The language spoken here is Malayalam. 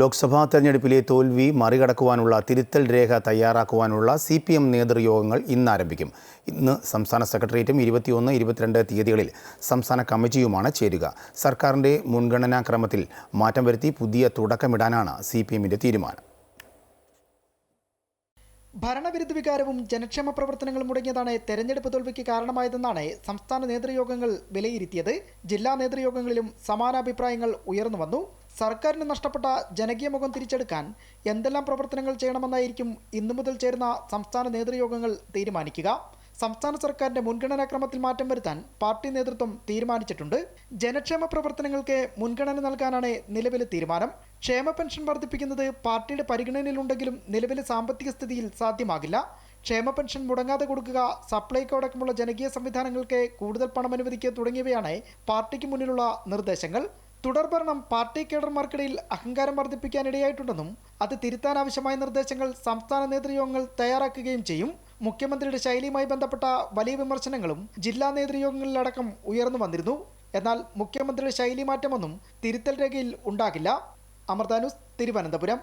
ലോക്സഭാ തെരഞ്ഞെടുപ്പിലെ തോൽവി മറികടക്കുവാനുള്ള തിരുത്തൽ രേഖ തയ്യാറാക്കുവാനുള്ള സി പി എം നേതൃയോഗങ്ങൾ ഇന്ന് ആരംഭിക്കും ഇന്ന് സംസ്ഥാന സെക്രട്ടേറിയറ്റും ഇരുപത്തിയൊന്ന് ഇരുപത്തിരണ്ട് തീയതികളിൽ സംസ്ഥാന കമ്മിറ്റിയുമാണ് ചേരുക. സർക്കാരിന്റെ മുൻഗണനാക്രമത്തിൽ മാറ്റം വരുത്തി പുതിയ തുടക്കമിടാനാണ് സി പി എമ്മിന്റെ തീരുമാനം. ഭരണവിരുദ്ധ വികാരവും ജനക്ഷേമ പ്രവർത്തനങ്ങളും മുടങ്ങിയതാണ് തെരഞ്ഞെടുപ്പ് തോൽവിക്ക് കാരണമായതെന്നാണ് സംസ്ഥാന നേതൃയോഗങ്ങൾ വിലയിരുത്തിയത്. ജില്ലാ നേതൃയോഗങ്ങളിലും സമാനാഭിപ്രായങ്ങൾ ഉയർന്നു വന്നു. സർക്കാരിന് നഷ്ടപ്പെട്ട ജനകീയ മുഖം തിരിച്ചെടുക്കാൻ എന്തെല്ലാം പ്രവർത്തനങ്ങൾ ചെയ്യണമെന്നായിരിക്കും ഇന്നു മുതൽ ചേരുന്ന സംസ്ഥാന നേതൃയോഗങ്ങൾ തീരുമാനിക്കുക. സംസ്ഥാന സർക്കാരിന്റെ മുൻഗണനാക്രമത്തിൽ മാറ്റം വരുത്താൻ പാർട്ടി നേതൃത്വം തീരുമാനിച്ചിട്ടുണ്ട്. ജനക്ഷേമ പ്രവർത്തനങ്ങൾക്ക് മുൻഗണന നൽകാനാണ് നിലവിലെ തീരുമാനം. ക്ഷേമ പെൻഷൻ വർദ്ധിപ്പിക്കുന്നത് പാർട്ടിയുടെ പരിഗണനയിലുണ്ടെങ്കിലും നിലവിലെ സാമ്പത്തിക സ്ഥിതിയിൽ സാധ്യമാകില്ല. ക്ഷേമ പെൻഷൻ മുടങ്ങാതെ കൊടുക്കുക സപ്ലൈകോ അടക്കമുള്ള ജനകീയ സംവിധാനങ്ങൾക്ക് കൂടുതൽ പണം അനുവദിക്കുക തുടങ്ങിയവയാണ് പാർട്ടിക്ക് മുന്നിലുള്ള നിർദ്ദേശങ്ങൾ. തുടർഭരണം പാർട്ടി കേഡർമാർക്കിടയിൽ അഹങ്കാരം വർദ്ധിപ്പിക്കാനിടയായിട്ടുണ്ടെന്നും അത് തിരുത്താനാവശ്യമായ നിർദ്ദേശങ്ങൾ സംസ്ഥാന നേതൃയോഗങ്ങൾ തയ്യാറാക്കുകയും ചെയ്യും. മുഖ്യമന്ത്രിയുടെ ശൈലിയുമായി ബന്ധപ്പെട്ട വലിയ വിമർശനങ്ങളും ജില്ലാ നേതൃയോഗങ്ങളിലടക്കം ഉയർന്നു വന്നിരുന്നു. എന്നാൽ മുഖ്യമന്ത്രിയുടെ ശൈലി മാറ്റമൊന്നും തിരുത്തൽ രേഖയിൽ ഉണ്ടാകില്ല. അമൃതാനുസ് തിരുവനന്തപുരം.